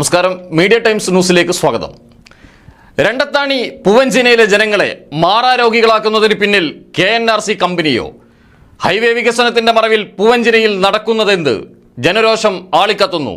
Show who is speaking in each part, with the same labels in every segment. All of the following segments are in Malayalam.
Speaker 1: നമസ്കാരം. മീഡിയ ടൈംസ് ന്യൂസിലേക്ക് സ്വാഗതം. രണ്ടത്താണി പൂവഞ്ചിനയിലെ ജനങ്ങളെ മാറാരോഗികളാക്കുന്നതിന് പിന്നിൽ കെ എൻ ആർ സി കമ്പനിയോ? ഹൈവേ വികസനത്തിന്റെ മറവിൽ പൂവഞ്ചിനയിൽ നടക്കുന്നതെന്ത്? ജനരോഷം ആളിക്കത്തുന്നു.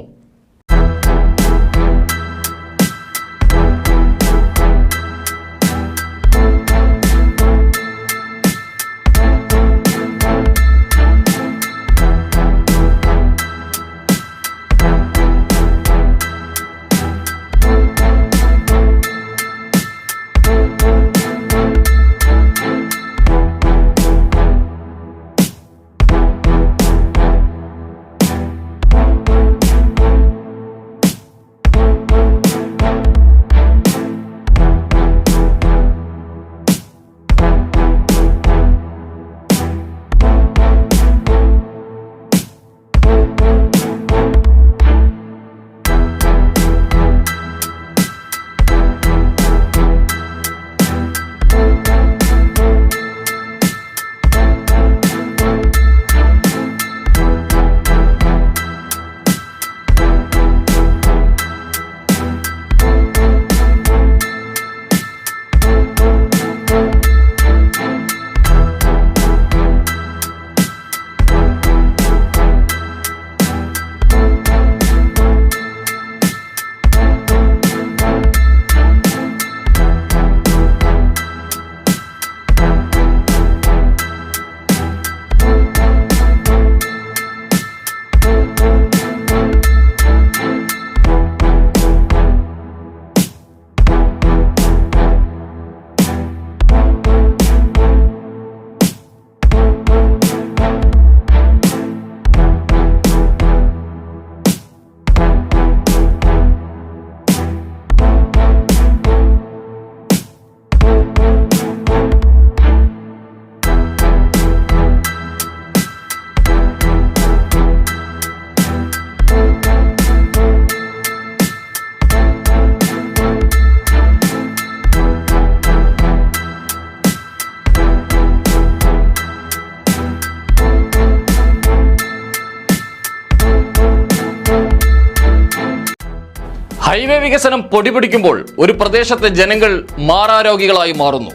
Speaker 1: വികസനം പൊടിപിടിക്കുമ്പോൾ ഒരു പ്രദേശത്തെ ജനങ്ങൾ മാറാരോഗികളായി മാറുന്നു.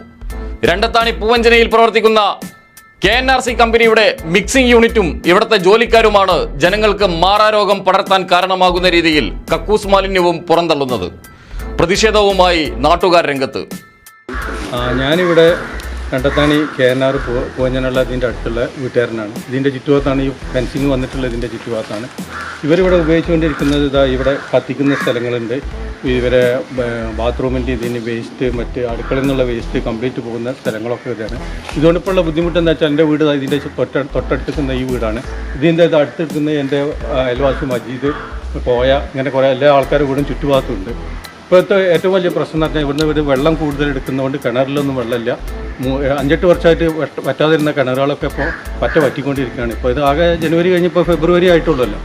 Speaker 1: രണ്ടത്താണി പൂവഞ്ചനയിൽ പ്രവർത്തിക്കുന്ന കെ എൻ ആർ സി കമ്പനിയുടെ മിക്സിംഗ് യൂണിറ്റും ഇവിടുത്തെ ജോലിക്കാരുമാണ് ജനങ്ങൾക്ക് മാറാരോഗം പടർത്താൻ കാരണമാകുന്ന രീതിയിൽ കക്കൂസ് മാലിന്യവും പുറന്തള്ളുന്നത്. പ്രതിഷേധവുമായി നാട്ടുകാർ രംഗത്ത്.
Speaker 2: ഞാനിവിടെ കണ്ടത്താണി എൻ പോഞ്ഞനുള്ള ഇതിന്റെ അടുത്തുള്ള വീട്ടുകാരനാണ്. ഇതിന്റെ ചുറ്റുഭാഗത്താണ് ഈ ഫെൻസിങ് വന്നിട്ടുള്ള ഇതിന്റെ ചുറ്റുഭാഗത്താണ്. ഇവരിവിടെ ഉപയോഗിച്ചുകൊണ്ടിരിക്കുന്നത് ഇതാ ഇവിടെ കത്തിക്കുന്ന സ്ഥലങ്ങളുണ്ട്. ഇവരെ ബാത്റൂമിന്റെ ഇതിന് വേസ്റ്റ് മറ്റ് അടുക്കളയിൽ നിന്നുള്ള വേസ്റ്റ് കംപ്ലീറ്റ് പോകുന്ന സ്ഥലങ്ങളൊക്കെ ഇതാണ്. ഇതുകൊണ്ടിപ്പോൾ ഉള്ള ബുദ്ധിമുട്ട് എന്താ വെച്ചാൽ എന്റെ വീട് ഇതിന്റെ തൊട്ട തൊട്ടടുത്തുന്ന ഈ വീടാണ്. ഇതിന്റെ ഇത് അടുത്തെടുക്കുന്ന എന്റെ അയൽവാസി മജീദ് പോയ ഇങ്ങനെ കുറേ എല്ലാ ആൾക്കാരുടെ വീടും ചുറ്റുഭാഗത്തുണ്ട് ഇപ്പോഴത്തെ ഏറ്റവും വലിയ പ്രശ്നം എന്ന് പറഞ്ഞാൽ ഇവിടുന്ന് ഒരു വെള്ളം കൂടുതൽ എടുക്കുന്നതുകൊണ്ട് കിണറിലൊന്നും വെള്ളമില്ല. അഞ്ചെട്ട് വർഷമായിട്ട് പറ്റാതിരുന്ന കിണറുകളൊക്കെ ഇപ്പോൾ പറ്റ വറ്റിക്കൊണ്ടിരിക്കുകയാണ്. ഇപ്പോൾ ഇത് ആകെ ജനുവരി കഴിഞ്ഞപ്പോൾ ഫെബ്രുവരി ആയിട്ടുള്ളല്ലോ.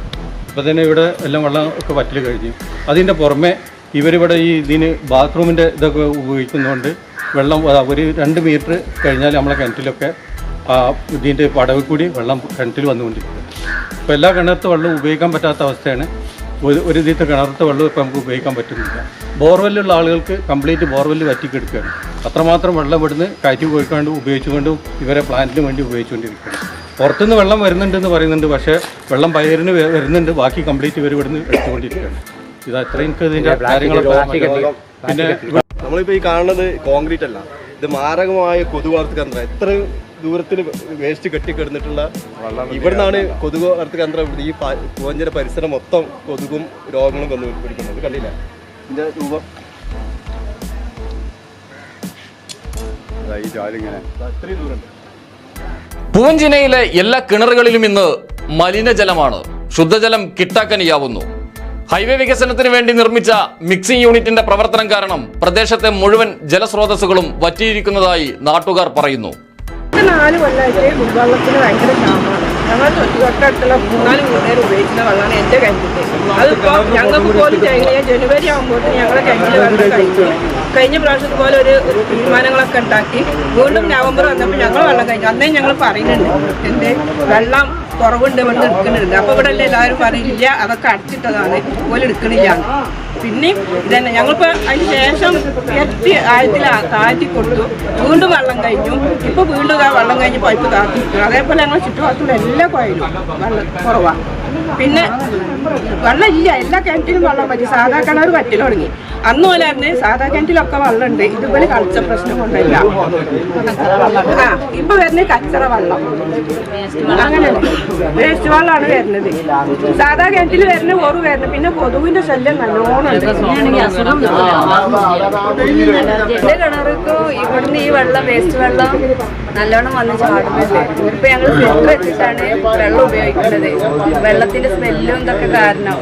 Speaker 2: അപ്പോൾ തന്നെ ഇവിടെ എല്ലാം വെള്ളം ഒക്കെ വറ്റൽ കഴിഞ്ഞു. അതിന്റെ പുറമെ ഇവരിവിടെ ഈ ഇതിന് ബാത്റൂമിന്റെ ഇതൊക്കെ ഉപയോഗിക്കുന്നതുകൊണ്ട് വെള്ളം ഒരു രണ്ട് മീറ്റർ കഴിഞ്ഞാൽ നമ്മളെ കിണറ്റിലൊക്കെ ഇതിന്റെ പടവിൽ കൂടി വെള്ളം കിണറ്റിൽ വന്നുകൊണ്ടിരിക്കുന്നത് ഇപ്പോൾ എല്ലാ കിണറത്തും വെള്ളം ഉപയോഗിക്കാൻ പറ്റാത്ത അവസ്ഥയാണ്. ഒരു ഒരു ദിവസത്തെ കിണറത്തെ വെള്ളം ഇപ്പം നമുക്ക് ഉപയോഗിക്കാൻ പറ്റുന്നില്ല. ബോർവെല്ലുള്ള ആളുകൾക്ക് കംപ്ലീറ്റ് ബോർവെല്ല് വറ്റിക്കെടുക്കുകയാണ്. അത്രമാത്രം വെള്ളം ഇവിടുന്ന് കയറ്റി പോയിക്കൊണ്ട് ഉപയോഗിച്ചുകൊണ്ടും ഇവരെ പ്ലാന്റിന് വേണ്ടി ഉപയോഗിച്ചുകൊണ്ടിരിക്കുകയാണ്. പുറത്തുനിന്ന് വെള്ളം വരുന്നുണ്ടെന്ന് പറയുന്നുണ്ട് പക്ഷേ വെള്ളം പയറിന് വരുന്നുണ്ട് ബാക്കി കംപ്ലീറ്റ് ഇവർ ഇവിടുന്ന് എടുത്തുകൊണ്ടിരിക്കുകയാണ്. ഇത് അത്രയും എനിക്ക് ഇതിന്റെ കാര്യങ്ങളൊക്കെ പിന്നെ
Speaker 3: നമ്മളിപ്പോൾ ഈ കാണുന്നത് കോൺക്രീറ്റ് അല്ല. ഇത് മാരകമായ കൊതുക് എത്രയും ദൂരത്തിൽ വേസ്റ്റ് കെട്ടിക്കിടന്നിട്ടുള്ള ഇവിടുന്നാണ് കൊതുക് വളർത്ത് കേന്ദ്രം ഇവിടെ ഈ പൂവഞ്ചിര പരിസരം മൊത്തം കൊതുകും രോഗങ്ങളും വന്നു പിടിക്കുന്നത് കണ്ടില്ല? ഇതിന്റെ രൂപം.
Speaker 2: പൂഞ്ചിനയിലെ ജാലിങ്ങനെ
Speaker 3: അത്രയും ദൂരമുണ്ട്.
Speaker 1: പൂവഞ്ചിനയിലെ എല്ലാ കിണറുകളിലും ഇന്ന് മലിനജലമാണ്. ശുദ്ധജലം കിട്ടാക്കനിയാവുന്നു. ഹൈവേ വികസനത്തിന് വേണ്ടി നിർമ്മിച്ച മിക്സിംഗ് യൂണിറ്റിന്റെ പ്രവർത്തനം കാരണം പ്രദേശത്തെ മുഴുവൻ ജലസ്രോതസ്സുകളും വറ്റിയിരിക്കുന്നതായി നാട്ടുകാർ പറയുന്നു.
Speaker 4: നാല് കൊല്ലമായിട്ട് കുടിവെള്ളത്തിന് ഭയങ്കര ക്ഷാമമാണ്. ഞങ്ങൾ തൊട്ടടുത്തുള്ള മൂന്നാൽ മൂന്നേരം ഉപയോഗിക്കുന്ന വെള്ളമാണ് എന്റെ കിണറ്റിൽ അതിപ്പോൾ ഞങ്ങൾക്ക് പോലും കഴിഞ്ഞ ജനുവരി ആകുമ്പോൾ ഞങ്ങളെ കിണറ്റിൽ വെള്ളം കഴിഞ്ഞു. കഴിഞ്ഞ. പ്രാവശ്യത്തെ പോലെ ഒരു തീരുമാനങ്ങളൊക്കെ ഉണ്ടാക്കി. വീണ്ടും നവംബർ വന്നപ്പോൾ ഞങ്ങൾ വെള്ളം കഴിഞ്ഞു. അന്നേ ഞങ്ങൾ പറയുന്നുണ്ട് എന്റെ വെള്ളം കുറവുണ്ട് ഇവിടെ എടുക്കുന്നുണ്ട്. അപ്പോൾ ഇവിടെ എല്ലാവരും പറയില്ല അതൊക്കെ അടച്ചിട്ടതാണ്. പോലെ എടുക്കണില്ല. പിന്നെയും ഇതന്നെ. ഞങ്ങളിപ്പോൾ അതിന് ശേഷം എത്തി ആഴത്തിൽ താഴ്ത്തി കൊടുത്തു. വീണ്ടും വെള്ളം കഴിഞ്ഞു. ഇപ്പോൾ വീണ്ടും ആ വെള്ളം കഴിഞ്ഞ് പൈപ്പ് താത്തി അതേപോലെ ഞങ്ങൾ ചുറ്റുഭാഗത്തുള്ള എല്ലാ കോയിലും വെള്ളം കുറവാണ് പിന്നെ വെള്ളം ഇല്ല. എല്ലാ കിണറ്റിലും വെള്ളം പറ്റി സാധാ കിണർ പറ്റി തുടങ്ങി. അന്ന് പോലെ തന്നെ സാധാ കിണറ്റിലൊക്കെ വെള്ളമുണ്ട് ഇതുപോലെ കളിച്ച പ്രശ്നം കൊണ്ടല്ല. ആ ഇപ്പൊ വരുന്നത് കച്ചറ വെള്ളം. അങ്ങനെ വേസ്റ്റ് വെള്ളമാണ് വരുന്നത്. സാധാ കിണറ്റിൽ വരുന്ന ഓറ് വരുന്നത്. പിന്നെ കൊതുവിന്റെ ശല്യം നല്ലോണം
Speaker 5: എന്റെ കിണർക്ക് ഇവിടുന്ന് ഈ വെള്ളം വേസ്റ്റ് വെള്ളം നല്ലോണം വന്ന് ചാടുന്നുണ്ട്. ഇപ്പൊ ഞങ്ങൾ ഫിൽറ്റർ വെച്ചിട്ടാണ് വെള്ളം ഉപയോഗിക്കുന്നത്. വെള്ളത്തിന്റെ സ്മെല്ലും ഇതൊക്കെ കാരണം.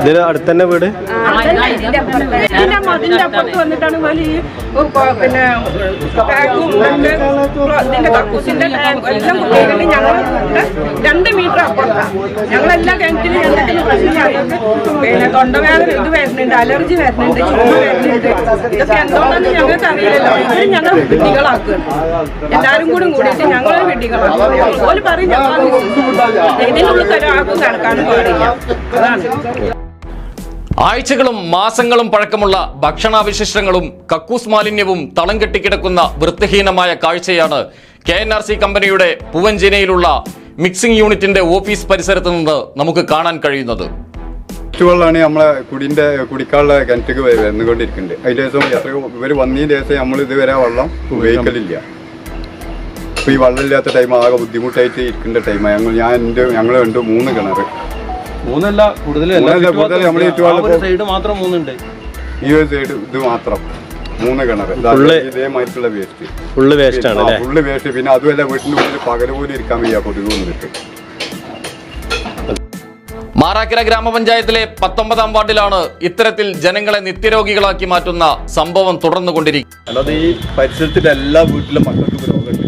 Speaker 3: ഇതിന് അടുത്ത് തന്നെ വീട്?
Speaker 5: ഇതിന്റെ അപ്പുറത്ത്.
Speaker 4: മതിന്റെ അപ്പുറത്ത് വന്നിട്ടാണ് വലിയ പിന്നെ ടാങ്കും ഇതിന്റെ കക്കൂസിന്റെ എല്ലാം കുട്ടികളുടെ ഞങ്ങൾ രണ്ട് മീറ്റർ അപ്പുറത്താണ് ഞങ്ങളെല്ലാ കിണറ്റിലും ഞങ്ങൾക്ക് പിന്നെ തൊണ്ടവേദന ഇത് വരുന്നുണ്ട് അലർജി വരുന്നുണ്ട് ചുമ വരുന്നുണ്ട്. ഇതൊക്കെ എന്തുകൊണ്ടെന്ന് ഞങ്ങൾക്ക് അറിയില്ലല്ലോ. ഇവരും ഞങ്ങൾ വിഡ്ഢികളാക്കുകയാണ് എല്ലാവരും കൂടി കൂടിയിട്ട് ഞങ്ങൾ വിഡ്ഢികളാക്കുക ഓൽ പറയും ഞങ്ങൾ ഇതിനുള്ള ഒരാൾക്കും കണക്കാണ് പാടില്ല. അതാണ്.
Speaker 1: ആഴ്ചകളും മാസങ്ങളും പഴക്കമുള്ള ഭക്ഷണാവശിഷ്ടങ്ങളും കക്കൂസ് മാലിന്യവും തളം കെട്ടിക്കിടക്കുന്ന വൃത്തിഹീനമായ കാഴ്ചയാണ് കെ എൻ ആർ സി കമ്പനിയുടെ പൂവഞ്ചേനയിലുള്ള മിക്സിംഗ് യൂണിറ്റിന്റെ ഓഫീസ് പരിസരത്ത് നിന്ന് നമുക്ക് കാണാൻ കഴിയുന്നത്.
Speaker 6: വെള്ളമാണ് നമ്മളെ കുടിന്റെ കുടിക്കാനുള്ള കിണറ്റിക്ക് വന്നുകൊണ്ടിരിക്കുന്നുണ്ട് അതിന്റെ ദിവസം എത്രയോ ഇവർ വന്നതിന് ദിവസം നമ്മൾ ഇതുവരെ ആ വെള്ളം ഉപയോഗിക്കലില്ല. അപ്പൊ ഈ വെള്ളമില്ലാത്ത ടൈം ആകെ ബുദ്ധിമുട്ടായിട്ട് ഇരിക്കേണ്ട ടൈമാണ് ഞങ്ങൾ ഞാൻ എന്റെ ഞങ്ങൾ രണ്ട് മൂന്ന് കിണർ
Speaker 2: മൂന്നല്ല കൂടുതൽ
Speaker 6: നമ്മൾ
Speaker 2: സൈഡ് മാത്രം മൂന്നുണ്ട്.
Speaker 6: ഈ ഒരു സൈഡ് ഇത് മാത്രം. മൂന്ന് കിണർ ഇതേമായിട്ടുള്ള വേസ്റ്റ്
Speaker 3: ഫുള്ള് വേസ്റ്റ് ആണ്
Speaker 6: ഫുള്ള് വേസ്റ്റ് പിന്നെ അതുമല്ല വീട്ടിന്റെ ഉള്ളിൽ പകൽ പോലും ഇരിക്കാൻ വയ്യ കൊതുക് വന്നിട്ട്.
Speaker 1: മാറാക്കര ഗ്രാമപഞ്ചായത്തിലെ പത്തൊമ്പതാം വാർഡിലാണ് ഇത്തരത്തിൽ ജനങ്ങളെ നിത്യരോഗികളാക്കി മാറ്റുന്ന സംഭവം തുടർന്നുകൊണ്ടിരിക്കും
Speaker 3: അല്ലാതെ ഈ പരിസരത്തിന്റെ എല്ലാ വീട്ടിലും മക്കൾക്ക് രോഗമുണ്ട്.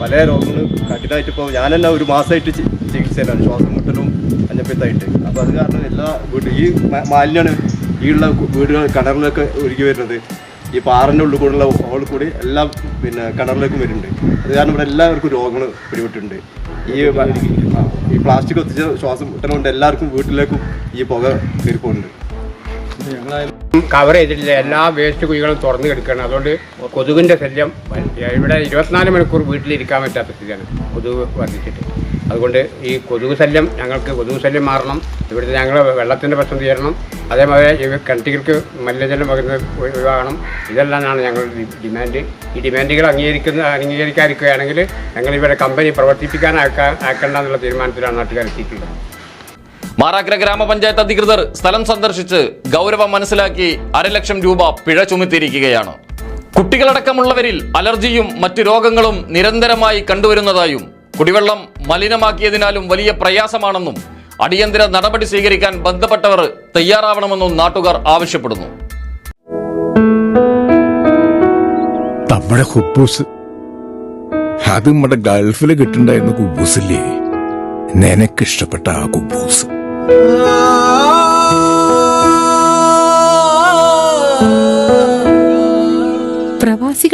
Speaker 3: പല രോഗങ്ങളും കഠിനമായിട്ട് ഇപ്പോൾ ഞാൻ തന്നെ ഒരു മാസമായിട്ട് ചികിത്സയിലാണ്. ശ്വാസം മുട്ടലും മഞ്ഞപ്പിത്തായിട്ട് അപ്പോൾ അത് കാരണം എല്ലാ വീട്ടിൽ ഈ മാലിന്യമാണ് ഈ ഉള്ള വീടുകൾ കിണറിലൊക്കെ ഒഴുകി വരുന്നത്. ഈ പാറിന്റെ ഉള്ളിൽ കൂടെയുള്ള ഹോളിൽ കൂടി എല്ലാം പിന്നെ കിണറിലേക്കും വരുന്നുണ്ട്. അത് കാരണം ഇവിടെ എല്ലാവർക്കും രോഗങ്ങൾ പിടിപെട്ടിട്ടുണ്ട്. ഈ ഈ പ്ലാസ്റ്റിക് ഒത്തിച്ച ശ്വാസം മുട്ടനുകൊണ്ട് എല്ലാവർക്കും വീട്ടിലേക്കും ഈ പുക കയറിപ്പോണ്ട്
Speaker 7: കവർ ചെയ്തിട്ടില്ല. എല്ലാ വേസ്റ്റ് കുഴികളും തുറന്നു കിടക്കുകയാണ്. അതുകൊണ്ട് കൊതുകിന്റെ ശല്യം ഇവിടെ ഇരുപത്തിനാല് മണിക്കൂർ വീട്ടിലിരിക്കാൻ പറ്റാത്ത സ്ഥിതിയാണ്. കൊതുക് വർദ്ധിച്ചിട്ട്. അതുകൊണ്ട് ഈ കൊതുക് ശല്യം ഞങ്ങൾക്ക് കൊതുക് ശല്യം മാറണം. ഇവിടുത്തെ ഞങ്ങൾ വെള്ളത്തിന്റെ പ്രശ്നം തീരണം. അതേമാതിരി ഈ കിണറ്റികൾക്ക് മലിനജലം പകരുന്നത് ഒഴിവാകണം. ഇതെല്ലാമാണ് ഞങ്ങളുടെ ഡിമാൻഡ്. ഈ ഡിമാൻഡുകൾ അംഗീകരിക്കുന്ന അംഗീകരിക്കാതിരിക്കുകയാണെങ്കിൽ ഞങ്ങൾ ഇവിടെ കമ്പനി പ്രവർത്തിപ്പിക്കാൻ ആക്കേണ്ട എന്നുള്ള തീരുമാനത്തിലാണ് നാട്ടുകാർ എത്തിയിട്ടുള്ളത്.
Speaker 1: മാറാക്കര ഗ്രാമപഞ്ചായത്ത് അധികൃതർ സ്ഥലം സന്ദർശിച്ച് ഗൗരവം മനസ്സിലാക്കി അരലക്ഷം രൂപ പിഴ ചുമത്തിയിരിക്കുകയാണ്. കുട്ടികളടക്കമുള്ളവരിൽ അലർജിയും മറ്റു രോഗങ്ങളും നിരന്തരമായി കണ്ടുവരുന്നതായും കുടിവെള്ളം മലിനമാക്കിയതിനാലും വലിയ പ്രയാസമാണെന്നും അടിയന്തര നടപടി സ്വീകരിക്കാൻ ബന്ധപ്പെട്ടവർ തയ്യാറാവണമെന്നും നാട്ടുകാർ ആവശ്യപ്പെടുന്നു.
Speaker 8: നമ്മുടെ ഹുബൂസ്. അത് നമ്മുടെ ഗൾഫിൽ കിട്ടുണ്ടായിരുന്ന കുബൂസില്ലേ? നിനക്കിഷ്ടപ്പെട്ട ആ കുബൂസ്.